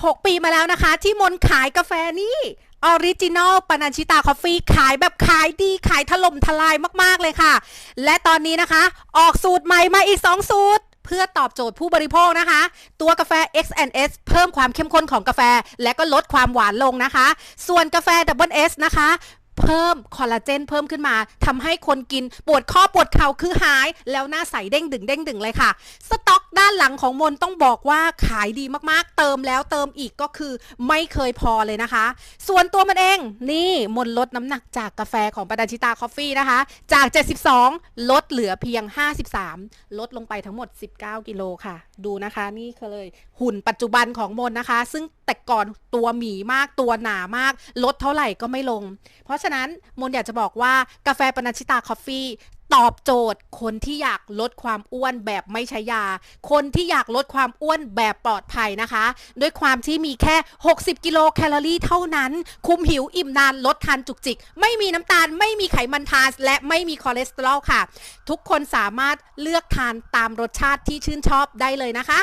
6 ปีมาแล้วนะคะ ที่มนขายกาแฟนี่ออริจินอลปานาชิตาคอฟฟี่ขายแบบขายดีขายถล่มทลายมาก ๆ เลยค่ะ และตอนนี้นะคะ ออกสูตรใหม่มาอีก 2 สูตร เพื่อตอบโจทย์ผู้บริโภคนะคะ ตัวกาแฟ X&S เพิ่มความเข้มข้นของกาแฟ และก็ลดความหวานลงนะคะ ส่วนกาแฟ Double S นะคะ เพิ่มคอลลาเจนเพิ่มขึ้นมาทำให้คนกินปวดข้อปวดเข่าคือหาย แล้วหน้าใสเด้งดึงเด้งดึงเลยค่ะ สต็อกด้านหลังของมนต้องบอกว่าขายดีมากๆ เติมแล้วเติมอีกก็คือไม่เคยพอเลยนะคะ ส่วนตัวมันเองนี่มนลดน้ำหนักจากกาแฟของปาดาชิตาคอฟฟี่นะคะ จาก 72 ลดเหลือเพียง 53 ลดลงไปทั้งหมด 19 กิโลค่ะ ดูนะคะนี่คือเลยหุ่นปัจจุบันของมนนะคะ ซึ่ง แต่ก่อนตัวหมีมากตัวหนามาก ลดเท่าไหร่ก็ไม่ลง เพราะฉะนั้นมนอยากจะบอกว่ากาแฟปนาชิตาคอฟฟี่ตอบโจทย์คนที่อยากลดความอ้วนแบบไม่ใช้ยา คนที่อยากลดความอ้วนแบบปลอดภัยนะคะ ด้วยความที่มีแค่ 60 กิโลแคลอรี่เท่านั้น คุมหิวอิ่มนานลดทานจุกจิก ไม่มีน้ำตาล ไม่มีไขมันทานและไม่มีคอเลสเตอรอลค่ะ ทุกคนสามารถเลือกทานตามรสชาติที่ชื่นชอบได้เลยนะคะ